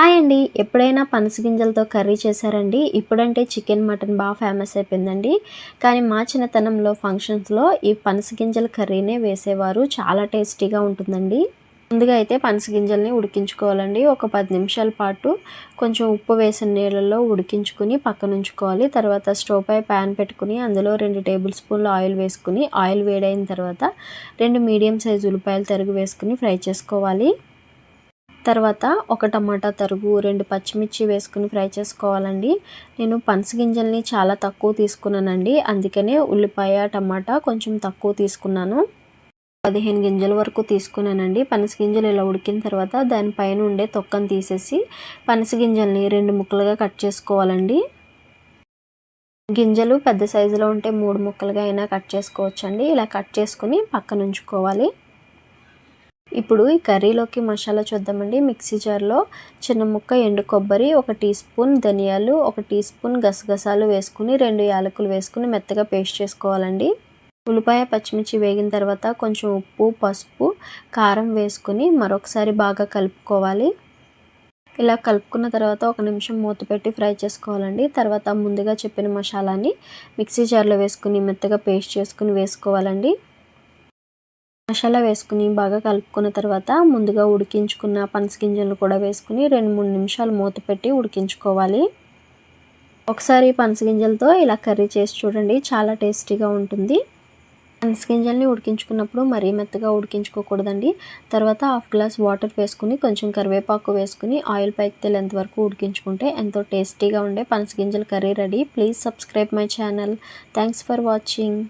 Hi అండి. ఎప్పుడైనా పనసగింజలతో curry చేశారండి? ఇప్పుడంటే చికెన్ మటన్ బాగా ఫేమస్ అయిపోయిందండి. కానీ మా చిన్నతనంలో ఫంక్షన్స్లో ఈ పనసగింజల కర్రీనే వేసేవారు. చాలా టేస్టీగా ఉంటుందండి. ముందుగా అయితే పనసగింజల్ని ఉడికించుకోవాలండి. ఒక పది నిమిషాల పాటు కొంచెం ఉప్పు వేసిన నీళ్ళల్లో ఉడికించుకుని పక్కన ఉంచుకోవాలి. తర్వాత స్టవ్ పై ప్యాన్ పెట్టుకుని అందులో రెండు టేబుల్ స్పూన్లు ఆయిల్ వేసుకుని ఆయిల్ వేడైన తర్వాత రెండు మీడియం సైజు ఉల్లిపాయలు తరుగు వేసుకుని ఫ్రై చేసుకోవాలి. తర్వాత ఒక టమాటా తరుగు రెండు పచ్చిమిర్చి వేసుకుని ఫ్రై చేసుకోవాలండి. నేను పనసగింజల్ని చాలా తక్కువ తీసుకున్నానండి. అందుకనే ఉల్లిపాయ టమాటా కొంచెం తక్కువ తీసుకున్నాను. పదిహేను గింజల వరకు తీసుకున్నానండి. పనసగింజలు ఇలా ఉడికిన తర్వాత దానిపైన ఉండే తొక్కను తీసేసి పనసగింజల్ని రెండు ముక్కలుగా కట్ చేసుకోవాలండి. గింజలు పెద్ద సైజులో ఉంటే మూడు ముక్కలుగా అయినా కట్ చేసుకోవచ్చండి. ఇలా కట్ చేసుకుని పక్కనుంచుకోవాలి ఇప్పుడు ఈ కర్రీలోకి మసాలా చూద్దామండి. మిక్సీ జార్లో చిన్న ముక్క ఎండు కొబ్బరి ఒక టీ స్పూన్ ధనియాలు ఒక టీ స్పూన్ గసగసాలు వేసుకుని రెండు యాలకులు వేసుకుని మెత్తగా పేస్ట్ చేసుకోవాలండి. ఉల్లిపాయ పచ్చిమిర్చి వేగిన తర్వాత కొంచెం ఉప్పు పసుపు కారం వేసుకుని మరొకసారి బాగా కలుపుకోవాలి. ఇలా కలుపుకున్న తర్వాత ఒక నిమిషం మూత పెట్టి ఫ్రై చేసుకోవాలండి. తర్వాత ముందుగా చెప్పిన మసాలాని మిక్సీ జార్లో వేసుకుని మెత్తగా పేస్ట్ చేసుకుని వేసుకోవాలండి. మసాలా వేసుకుని బాగా కలుపుకున్న తర్వాత ముందుగా ఉడికించుకున్న పనసగింజలు కూడా వేసుకుని రెండు మూడు నిమిషాలు మూత పెట్టి ఉడికించుకోవాలి. ఒకసారి పనసగింజలతో ఇలా కర్రీ చేసి చూడండి చాలా టేస్టీగా ఉంటుంది. పనసగింజల్ని ఉడికించుకున్నప్పుడు మరీ మెత్తగా ఉడికించుకోకూడదండి. తర్వాత హాఫ్ గ్లాస్ వాటర్ వేసుకుని కొంచెం కరివేపాకు వేసుకుని ఆయిల్ పైకి తేలేంత వరకు ఉడికించుకుంటే ఎంతో టేస్టీగా ఉండే పనసగింజల curry ready. Please subscribe my channel. Thanks for watching.